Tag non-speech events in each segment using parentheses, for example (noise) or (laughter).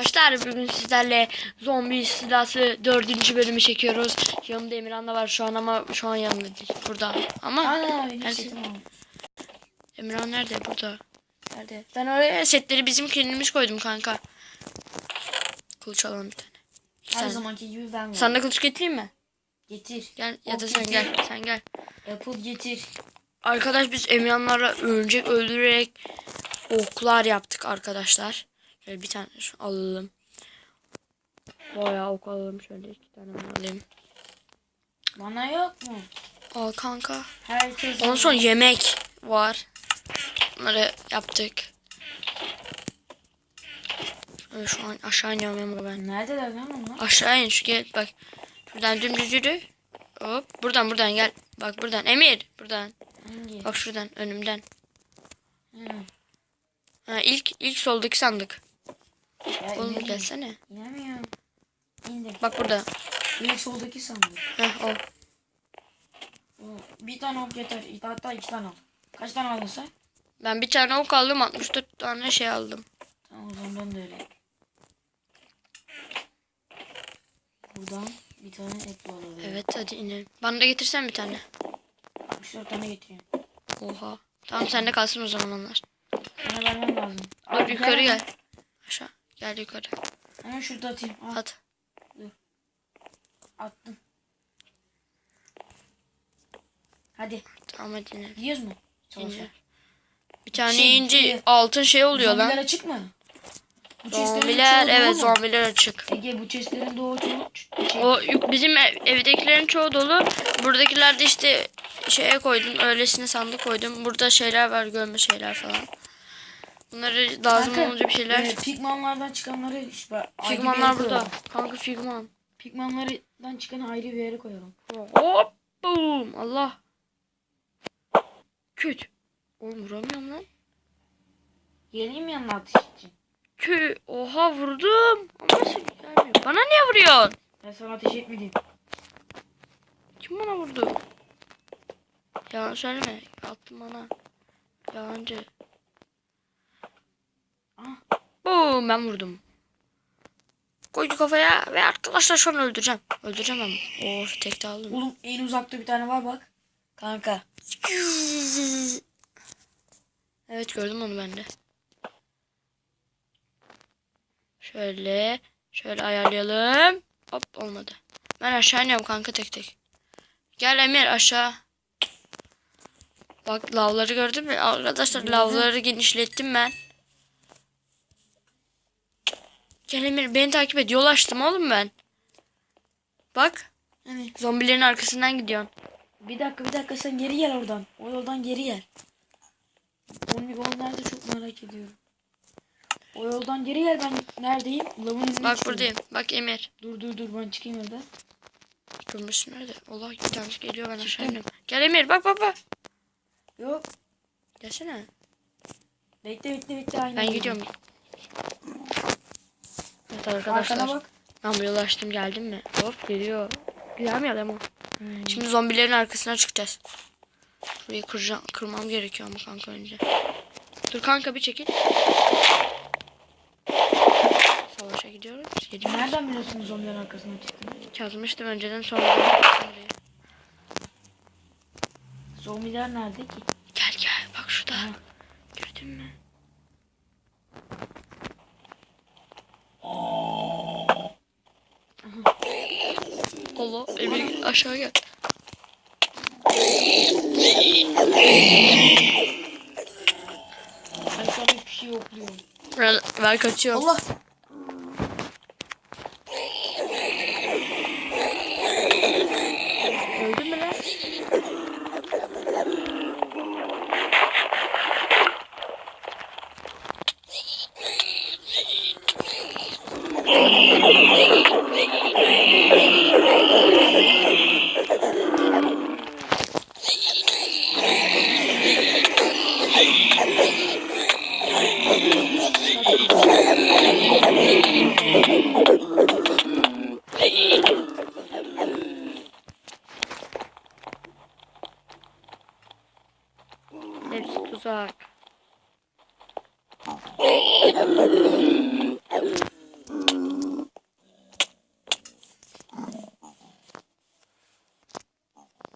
Arkadaşlar bugün sizlerle zombi istilası dördüncü bölümü çekiyoruz. Yanımda Emirhan da var şu an ama şu an yanımda değil. Burada. Ama Ana benim Her- setim oldu. Emirhan nerede? Burada. Nerede? Ben oraya setleri bizim kendimiz koydum kanka. Kılıç alalım bir tane. Bir Her tane. zamanki gibi ben varım. Sana da kılıç getireyim mi? Getir. Gel ya da sen getir. gel. Sen gel. Apple getir. Arkadaş biz Emirhanlarla örümcek öldürerek oklar yaptık arkadaşlar. Şöyle bir tane şu alalım. Bayağı ok alalım. Şöyle iki tane alayım. Bana yok mu? Al kanka. Herkes. Ondan sonra yemek var. Bunları yaptık. Şöyle şu an aşağı iniyorum ama ben. Neredeler lan onlar? Aşağı in şu gel bak. Şuradan dümdüz yürü. Hop buradan buradan gel. Bak buradan Emir buradan. Hangi? Bak şuradan önümden. Hı. Ha, ilk ilk soldaki sandık. Ya Oğlum inemiyorum. gelsene. İnemiyorum. İndim. Bak burada. İlk soldaki sandık. Heh, o. Bir tane ok yeter. Hatta iki tane al. Kaç tane aldın sen? Ben bir tane ok aldım 64 tane şey aldım. Tamam o zaman ben de öyle. Buradan bir tane apple alalım. Evet hadi inelim. Bana da getirsen bir tane. 64 tane getireyim. Oha. Tamam sende kalsın o zaman onlar. Bana vermem lazım. Dur Abi, yukarı gel. Aşağı. Gel yukarı. Hemen şurada atayım. Al, At. attım. Hadi. Tamam hadi inelim. Gidiyoruz mu? Çalışalım. Bir tane Şey, ince şey- altın şey oluyor Zombiler lan. açık mı? Bu chestlerin Zombiler çoğu dolu evet mu? zombiler açık. Ege bu chestlerin doğu çoğu şey, O bizim ev- evdekilerin çoğu dolu. Buradakiler de işte şeye koydum. Öylesine sandık koydum. Burada şeyler var görme şeyler falan. Bunları lazım Kanka, olunca bir şeyler. e, pigmanlardan çıkanları işte yere burada. koyalım. Kanka figman. Pigmanlardan çıkanı ayrı bir yere koyalım. Hop boom. Allah. Küt. Oğlum vuramıyorum lan. Geleyim yanına atış için? Kü. Oha vurdum. Ama nasıl gelmiyor. Bana niye vuruyorsun? Ben sana ateş etmedim. Kim bana vurdu? Yalan söyleme. Attın bana. Yalancı. Boom ben vurdum. Koydu kafaya ve arkadaşlar şu an öldüreceğim. Öldüreceğim ama. Of tek de aldım. oğlum en uzakta bir tane var bak. Kanka. Evet gördüm onu ben de. Şöyle. Şöyle ayarlayalım. Hop olmadı. Ben aşağı iniyorum kanka tek tek. Gel Emir aşağı. Bak lavları gördün mü? Arkadaşlar lavları genişlettim ben. Gel Emir beni takip et. Yol açtım oğlum ben. Bak. Hani Zombilerin arkasından gidiyorsun. bir dakika bir dakika sen geri gel oradan. O yoldan geri gel. Omnigon nerede çok merak ediyorum. O yoldan geri gel ben neredeyim? Lavın Bak çıkıyorum. buradayım. Bak Emir. Dur dur dur ben çıkayım orada. Durmuşsun nerede? Allah bir tanesi geliyor ben aşağı iniyorum. Gel Emir bak bak bak. Yok. Gelsene. Bekle bekle bekle aynı. Ben gidiyorum. Evet Arkana arkadaşlar. bak. Bu yolu açtım geldim mi? Hop geliyor. Güzel mi adam o? Hmm. Şimdi zombilerin arkasına çıkacağız. Şurayı kıracağım, kırmam gerekiyor ama kanka önce. Dur kanka bir çekil. Savaşa gidiyoruz. Gidiyoruz. Nereden biliyorsunuz zombilerin arkasına çıktığını? Yazmıştım önceden sonra. Zombiler nerede ki? Gel gel bak şurada. Ha. Gördün mü? Allah Emir aşağı gel. Ben şu an hiçbir şey yokluyorum. Ben, ben kaçıyorum. Allah. Öldün mü lan?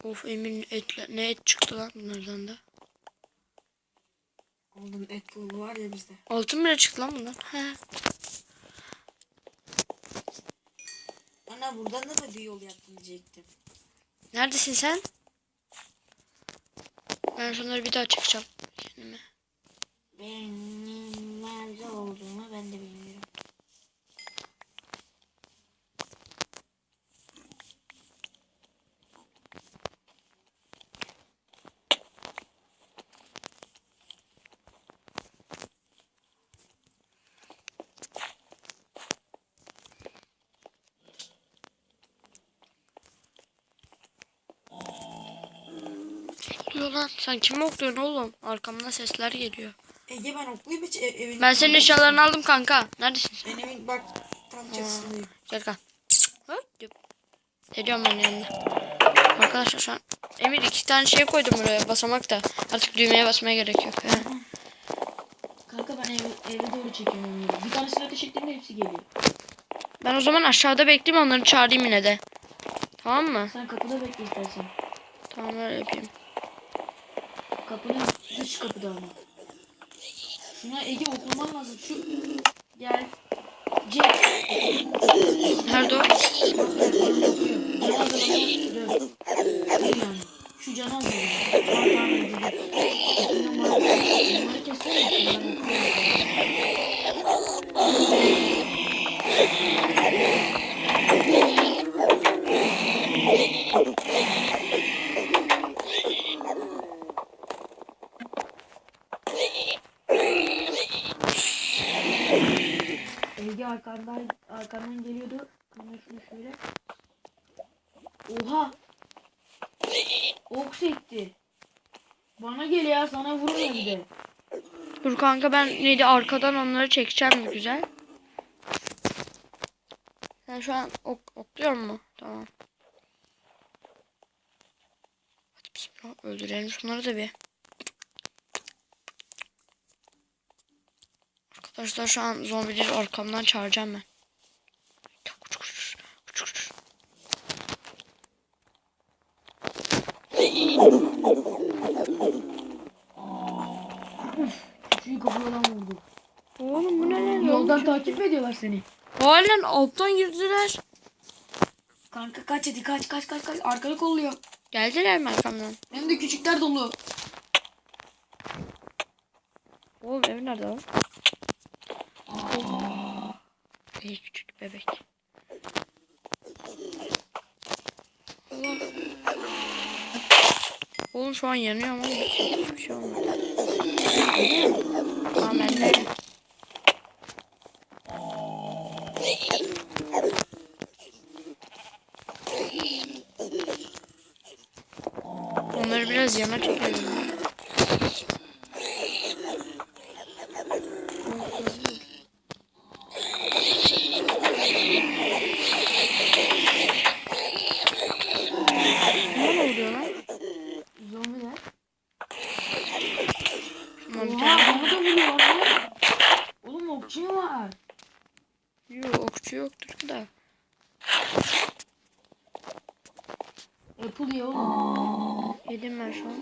Of Emin etle ne et çıktı lan bunlardan da. Oğlum et dolu var ya bizde. Altın bile çıktı lan bundan. He. Ana buradan da, bir yol yaptım diyecektim. Neredesin sen? Ben şunları bir daha çekeceğim kendime. Ben ben de bilmiyorum. Lan. Sen kimi okluyorsun oğlum? Arkamdan sesler geliyor. Ege ben okluyum hiç e- evin. Ben senin eşyalarını aldım kanka. Neredesin sen? Ben evin bak tam çatısındayım. Gel kanka. Hop. Geliyorum ben yanına. Arkadaşlar şu an Emir iki tane şey koydum buraya basamak da. Artık düğmeye basmaya gerek yok. He. Kanka ben ev, eve doğru çekiyorum. Bir tanesini ateş ettiğimde hepsi geliyor. Ben o zaman aşağıda bekleyeyim onları çağırayım yine de. Tamam mı? Sen kapıda bekle istersen. Tamam öyle yapayım. Kapının dış kapıda ama. Şuna Ege okuman lazım. Şu gel. C. Yani. Şu can. Bunları bunları kessene. Ben okuyorum. Ege arkandan, arkandan geliyordu. Ama şunu şöyle. Oha. Ok sekti. Bana gel ya sana vurmuyor bir de. Dur kanka ben neydi arkadan onları çekeceğim güzel. Sen şu an ok, okluyor mu? Tamam. Hadi bismillah öldürelim şunları da bir. Arkadaşlar şu an zombileri arkamdan çağıracağım ben. Kuç, kuç, kuç, kuç. Şu kapıdan vurdu. Oğlum bu ne lan? Takip mi ediyorlar seni? Halen alttan girdiler. Kanka kaç hadi kaç kaç kaç kaç. Arkanı kolluyor. Geldiler mi arkamdan? Hem de küçükler dolu. Oğlum ev nerede lan? İyi küçük bebek. Allah. Oğlum şu an yanıyor ama hiçbir şey olmadı. Tamam ben de. Onları biraz yana çekelim. Ne oluyor lan? Zombiler. Tamam bir Oha tane. bana da vuruyorlar lan. Oğlum okçu mu var? Yok okçu yoktur da. Apple ya oğlum. Yedim ben şu an.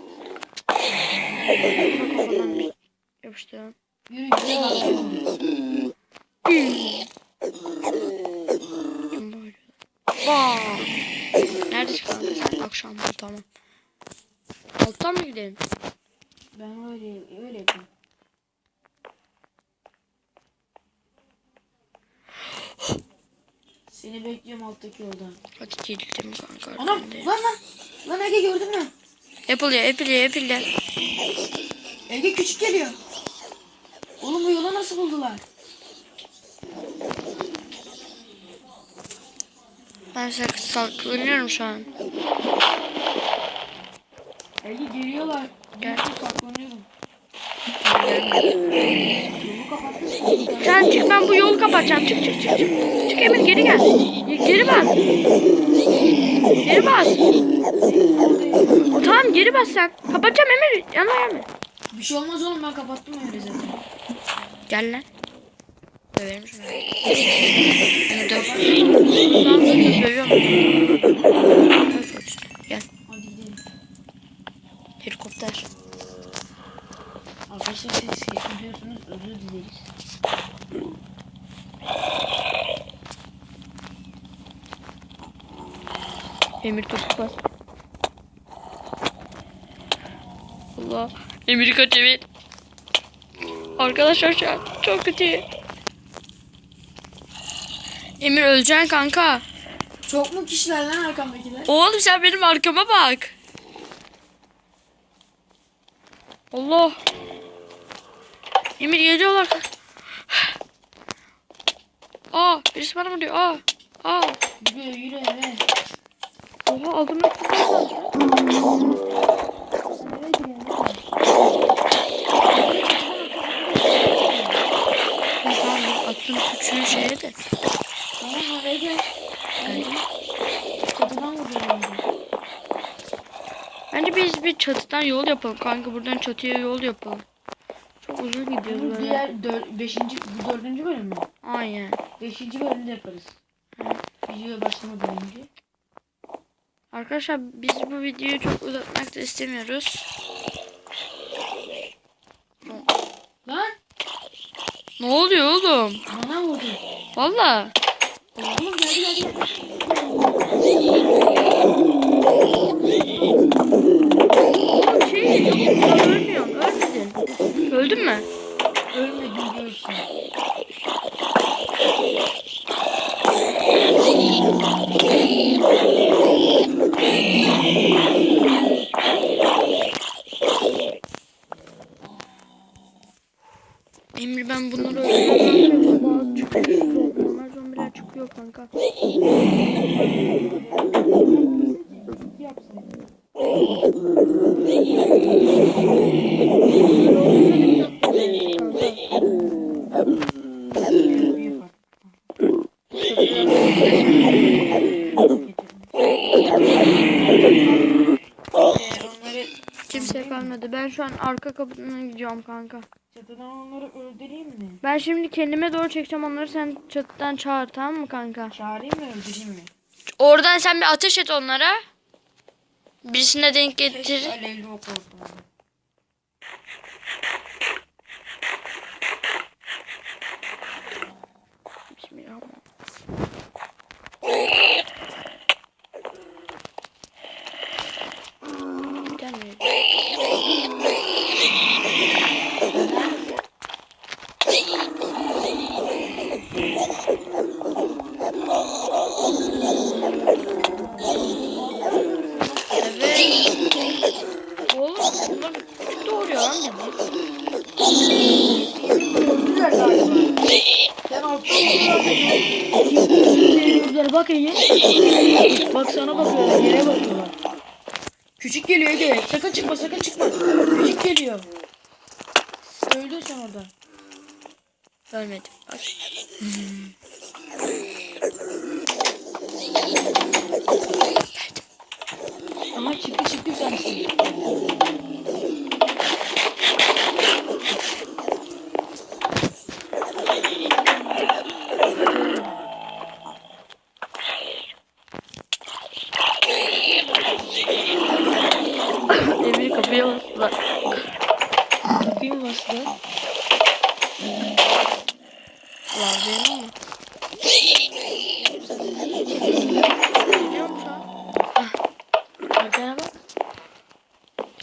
Şuna kafadan bir yapıştıralım. Yürü gidelim abi. Neredesin kanka sen? Akşam bu tamam. Alttan mı gidelim? Ben öyle öyle yapayım. Seni bekliyorum alttaki yoldan. Hadi gidelim kanka. Anam lan lan. Lan Ege gördün mü? Apple ya Apple ya Apple ya. Ege küçük geliyor. Oğlum bu yola nasıl buldular? Ben sak saklanıyorum şu an. Ege geliyorlar. Gel. Saklanıyorum. Sen çık ben bu yolu kapatacağım. Çık çık çık. Çık, çık Emir geri gel. Geri bas. Geri bas. Tamam geri bas sen. Kapatacağım Emir. Yanına gelme. Bir şey olmaz oğlum ben kapattım öyle zaten. Gel lan. Döverim şunu. Bunu döv. Tamam döv dövüyorum. Döv kaçtı. Gel. Helikopter. Arkadaşlar siz seçiliyorsunuz özür dileriz. Emir topu var. Allah. Emir kaç Emir. Arkadaşlar şu an çok kötü. Emir öleceksin kanka. Çok mu kişiler lan arkamdakiler? Oğlum sen benim arkama bak. Allah. Emir geliyorlar. Aa birisi bana vuruyor. Aa. Aa. Yürü yürü eve. Oha aldım ben. Attım küçüğü şeye de. Tamam eve gel. Geldim. Çatıdan vuruyorum. Bence biz bir çatıdan yol yapalım kanka. Buradan çatıya yol yapalım. Çok uzun gidiyoruz Bu böyle. diğer dör, beşinci, bu dördüncü bölüm mü? Aynen. Beşinci bölümde yaparız. Videoya başlamadan önce. Arkadaşlar biz bu videoyu çok uzatmak da istemiyoruz. Lan Ne oluyor oğlum? bana vurdu. Valla. Oğlum geldi geldi. Oğlum (laughs) Öldün mü? Ölmedin görsün. Emir ben bunları çıkıyor. Normal zombiler çıkıyor kanka. Yapsın. Ben şu an arka kapıdan gidiyorum kanka. çatıdan onları öldüreyim mi? Ben şimdi kendime doğru çekeceğim onları sen çatıdan çağır tamam mı kanka? Çağırayım mı öldüreyim mi? Oradan sen bir ateş et onlara. Birisine denk getir. Alevli ok olsun. Bismillahirrahmanirrahim. Gelmiyor. Evet. Oğlum bunlar çok doğuruyor lan bizi. Öldüler galiba. Sen altta Gördüler bak Ege. Bak sana bakıyorlar yere bakıyorlar. Küçük geliyor Ege. Sakın çıkma sakın çıkma. Küçük geliyor. Öldün sen orada. Ölmedim. Bak. Ama çıktı çıktı sen. Emir kapıya bastılar. Kapıyı mı bastı? Var bak.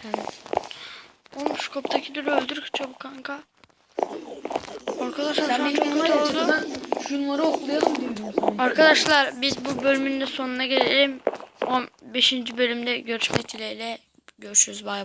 Yani. Oğlum şu kapıdakileri öldür çabuk kanka. Arkadaşlar şu Sen çok kötü oldu. şunları oklayalım diyorum. Arkadaşlar biz bu bölümün de sonuna gelelim. 15. bölümde görüşmek dileğiyle. Görüşürüz bay bay.